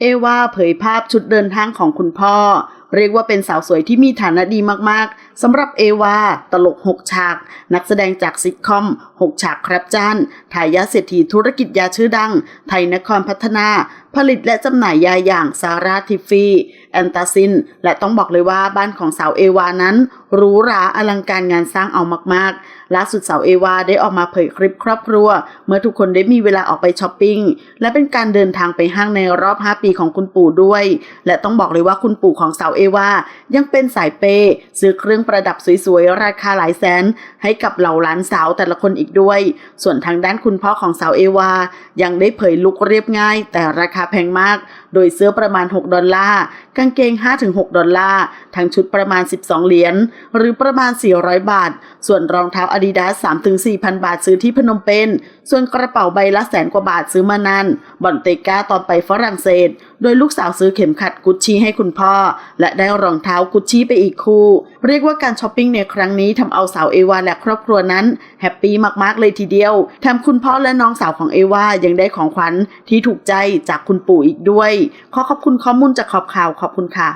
เอวาเผยภาพชุดเดินทางของคุณพ่อ เรียกว่าเป็นสาวสวยที่มีฐานะดีมากๆสำหรับเอวา ตลก 6 ฉาก นักแสดงจากซิทคอม 6 ฉากครับจ้านทายาเศรษฐีธุรกิจยาชื่อดัง ไทยนครพัฒนา ผลิตและจำหน่ายยาอย่างซาร่าทิฟฟี่ แอนตาซิน และต้องบอกเลยว่าบ้านของสาวเอวานั้นหรูหราอลังการงานสร้างเอามากๆล่าสุดสาวเอวาได้ออกมาเผยคลิปครอบครัว เมื่อทุกคนได้มีเวลาออกไปช้อปปิ้ง และเป็นการเดินทางไปห้างในรอบ 5 ปีของคุณปู่ด้วย และต้องบอกเลยว่าคุณปู่ของสาวเอวายังเป็นสายเปย์ซื้อเครื่องประดับสวยๆ ราคาหลายแสน ให้กับเหล่าหลานสาวแต่ละคนอีกด้วย ส่วนทางด้านคุณพ่อของสาวเอวายังได้เผยลุคเรียบง่าย แต่ราคาแพงมาก โดยเสื้อประมาณ 6 ดอลลาร์ กางเกง 5-6 ดอลลาร์ ทั้งชุดประมาณ 12 เหรียญ หรือประมาณ 400 บาท ส่วนรองเท้าอาดิดาส3-4,000 บาทซื้อที่พนมเปญ ส่วนกระเป๋าใบละแสนกว่าบาทซื้อมานานบอนเตกาตอนไปฝรั่งเศส โดยลูกสาวซื้อเข็มขัดกุชชี่ให้คุณพ่อ และได้รองเท้ากุชชี่ไปอีกคู่ เรียกว่าการช้อปปิ้งในครั้งนี้ทำเอาสาวเอวาและครอบครัวนั้นแฮปปี้มากๆเลยทีเดียวแถมคุณพ่อและน้องสาวของเอวายังได้ของขวัญที่ถูกใจจากคุณปู่อีกด้วย ขอขอบคุณข้อมูลจากขอบข่าวขอบคุณค่ะ